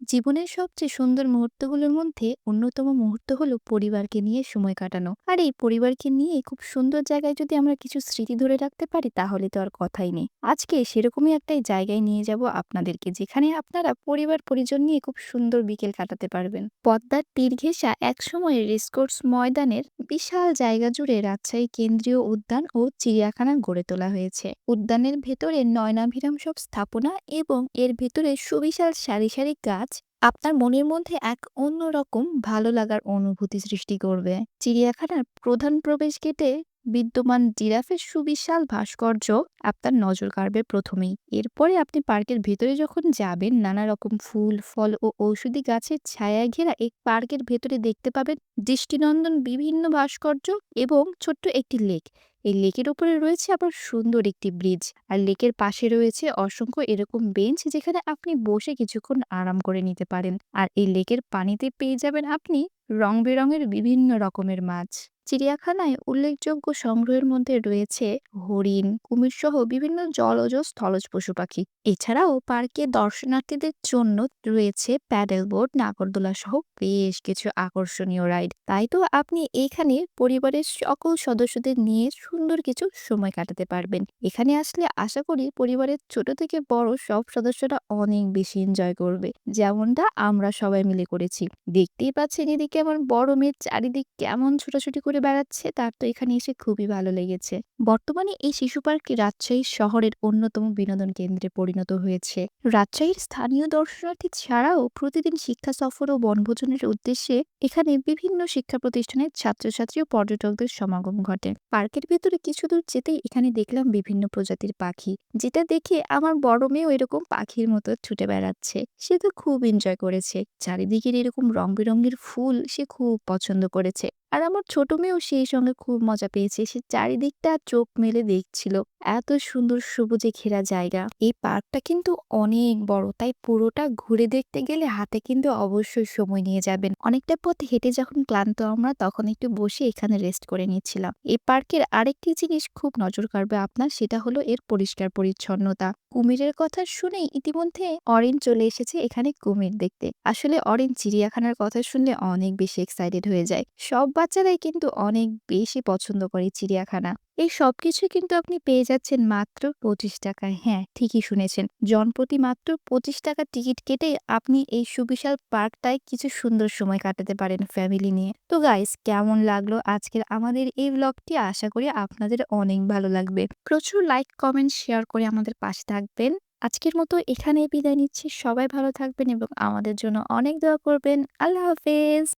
জীবনের সবচেয়ে সুন্দর মুহূর্তগুলোর মধ্যে অন্যতম মুহূর্ত হলো পরিবারকে নিয়ে সময় কাটানো। আর এই পরিবারকে নিয়ে খুব সুন্দর জায়গায় যদি আমরা কিছু স্মৃতি ধরে রাখতে পারি, তাহলে তো আর কথাই নেই। আজকে সেরকমই একটাই জায়গায় নিয়ে যাব আপনাদেরকে, যেখানে আপনারা পরিবার পরিজন নিয়ে খুব সুন্দর বিকেল কাটাতে পারবেন। পদ্মার তীর ঘেঁষা একসময়ের রেসকোর্স ময়দানের বিশাল জায়গা জুড়ে রাজশাহী কেন্দ্রীয় উদ্যান ও চিড়িয়াখানা গড়ে তোলা হয়েছে। উদ্যানের ভেতরে নয়নাভিরাম সব স্থাপনা এবং এর ভেতরে সুবিশাল সারি সারি গাছ আপনার মনের মধ্যে এক অন্যরকম ভালো লাগার অনুভূতি সৃষ্টি করবে। চিড়িয়াখানার প্রধান প্রবেশ গেটে বিদ্যমান জিরাফের সুবিশাল ভাস্কর্য আপনার নজর কাড়বে প্রথমেই। এরপরে আপনি পার্কের ভেতরে যখন যাবেন নানা রকম ফুল, ফল ও ঔষধি গাছের ছায়ায় ঘেরা এই পার্কের ভেতরে দেখতে পাবেন দৃষ্টিনন্দন বিভিন্ন ভাস্কর্য এবং ছোট্ট একটি লেক। এই লেকের উপরে রয়েছে আবার সুন্দর একটি ব্রিজ। আর লেকের পাশে রয়েছে অসংখ্য এরকম বেঞ্চ যেখানে আপনি বসে কিছুক্ষণ আরাম করে নিতে পারেন। আর এই লেকের পানিতে পেয়ে যাবেন আপনি রং বেরঙের বিভিন্ন রকমের মাছ। চিড়িয়াখানায় উল্লেখযোগ্য সংগ্রহের মধ্যে রয়েছে হরিণ কুমির সহ বিভিন্ন জলজ স্থলজ পশু পাখি। এছাড়াও পার্কে দর্শনার্থীদের জন্য রয়েছে প্যাডেল বোর্ড নাগরদোলা সহ বেশ কিছু আকর্ষণীয় রাইড। তাই তো আপনি এখানে পরিবারের সকল সদস্যদের নিয়ে সুন্দর কিছু সময় কাটাতে পারবেন। এখানে আসলে আশা করি পরিবারের ছোট থেকে বড় সব সদস্যরা অনেক বেশি এনজয় করবে। যেমনটা আমরা সবাই মিলে করেছি। দেখতেই পাচ্ছেন এদিকে আমার বড় মেয়ের চারিদিক কেমন ছোটাছুটি করে বেড়াচ্ছে, তার তো এখানে এসে খুবই ভালো লেগেছে। বর্তমানে এই শিশু পার্কটি রাজশাহী শহরের অন্যতম বিনোদন কেন্দ্রে পরিণত হয়েছে। রাজশাহীর স্থানীয় দর্শনার্থী ছাড়াও প্রতিদিন শিক্ষা সফর ও বনভোজনের উদ্দেশ্যে এখানে বিভিন্ন শিক্ষা প্রতিষ্ঠানের ছাত্রছাত্রী ও পর্যটকদের সমাগম ঘটে। পার্কের ভেতরে কিছু দূর যেতেই এখানে দেখলাম বিভিন্ন প্রজাতির পাখি। যেটা দেখে আমার বড় মেয়েও এরকম পাখির মতো ছুটে বেড়াচ্ছে। সে তো খুব এনজয় করেছে। চারিদিকের এরকম রং বেরঙের ফুল সে খুব পছন্দ করেছে। আর আমার ছোট মেয়েও সেই সঙ্গে খুব মজা পেয়েছে। সে চারিদিকটা চোখ মেলে দেখছিল। এত সুন্দর সবুজে ঘেরা জায়গা। এই পার্কটা কিন্তু অনেক বড়, তাই পুরোটা ঘুরে দেখতে গেলে হাতে কিন্তু অবশ্যই সময় নিয়ে যাবেন। অনেকটা পথ হেঁটে যখন ক্লান্ত আমরা, তখন একটু বসে এখানে রেস্ট করে নিচ্ছিলাম। এই পার্কের আরেকটি জিনিস খুব নজর কাড়বে আপনার, সেটা হলো এর পরিষ্কার পরিচ্ছন্নতা। কুমিরের কথা শুনেই ইতিমধ্যে অরেঞ্জ চলে এসেছে এখানে কুমির দেখতে। আসলে অরেঞ্জ চিড়িয়াখানার কথা শুনলে অনেক বেশি এক্সাইটেড হয়ে যায়। সব বাচ্চারাই কিন্তু অনেক বেশি পছন্দ করে চিড়িয়াখানা। এই সবকিছু কিন্তু আপনি পেয়ে যাচ্ছেন মাত্র পঁচিশ টাকায় হ্যাঁ ঠিকই শুনেছেন। জনপ্রতি মাত্র পঁচিশ টাকা টিকিট কেটে আপনি এই সুবিশাল পার্কটায় কিছু সুন্দর সময় কাটাতে পারেন ফ্যামিলি নিয়ে। তো গাইস, কেমন লাগল আজকের আমাদের এই ব্লগটি আশা করি আপনাদের অনেক ভালো লাগবে। প্রচুর লাইক কমেন্ট শেয়ার করে আমাদের পাশে থাকবেন। আজকের মতো এখানে বিদায় নিচ্ছি। সবাই ভালো থাকবেন এবং আমাদের জন্য অনেক দোয়া করবেন। আল্লাহ হাফেজ!